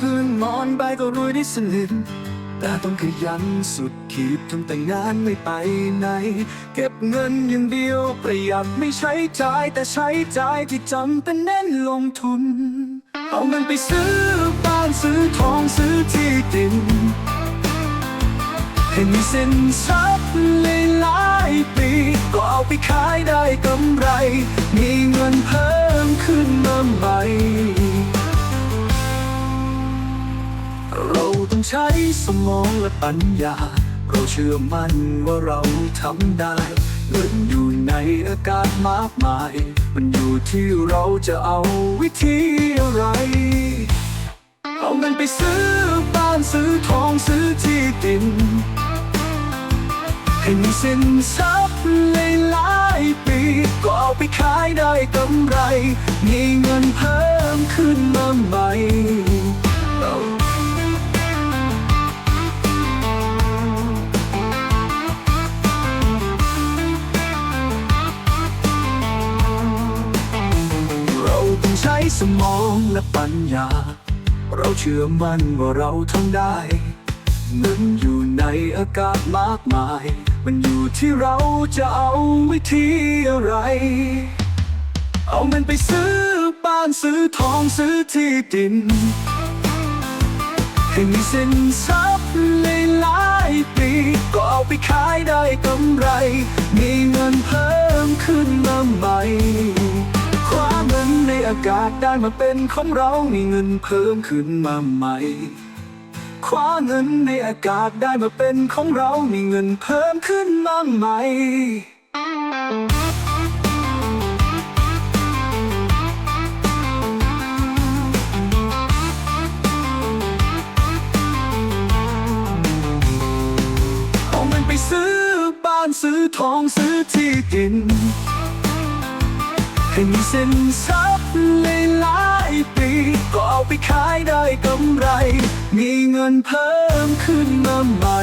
พื้นหมอนใบก็รวยได้สนิทแต่ต้องขยันสุดขีดทำแต่งานไม่ไปไหน เก็บเงินอย่างเดียวประหยัดไม่ใช้จ่ายแต่ใช้จ่ายที่จำเป็นเน้นลงทุน เอาเงินไปซื้อบ้านซื้อทองซื้อที่ดินให้มีสินทรัพย์เลยหลายปี ก็เอาไปขายได้กำไร เราต้องใช้สมองและปัญญา เราเชื่อมั่นว่าเราทำได้เงินอยู่ในอากาศมากมาย มันอยู่ที่เราจะเอาวิธีอะไร เอาเงินไปซื้อบ้านซื้อทองซื้อที่ดินให้มีสินทรัพย์เลยหลายปีก็เอาไปขายได้กำไร มีเงินเพิ่มขึ้นมาใหม่ ต้องใช้สมองและปัญญา เราเชื่อมั่นว่าเราทำได้เงินอยู่ในอากาศมากมาย มันอยู่ที่เราจะเอาวิธีอะไร เอาเงินไปซื้อบ้านซื้อทองซื้อที่ดิน ให้มีสินทรัพย์เลยหลายปีก็เอาไปขายได้กำไร มีเงินเพิ่มขึ้นมาใหม่คว้าเงินใน อากาศได้มาเป็นของเรา มีเงินเพิ่มขึ้นมาใหม่คว้าเงินในอากาศได้มาเป็นของเรา มีเงินเพิ่มขึ้นมาใหม่เอาเงินไปซื้อบ้านซื้อทองซื้อที่ดินให้มีเสินทรัพย์ เลยหลายปี ก็เอาไปขายได้กำไร มีเงินเพิ่มขึ้นมาใหม่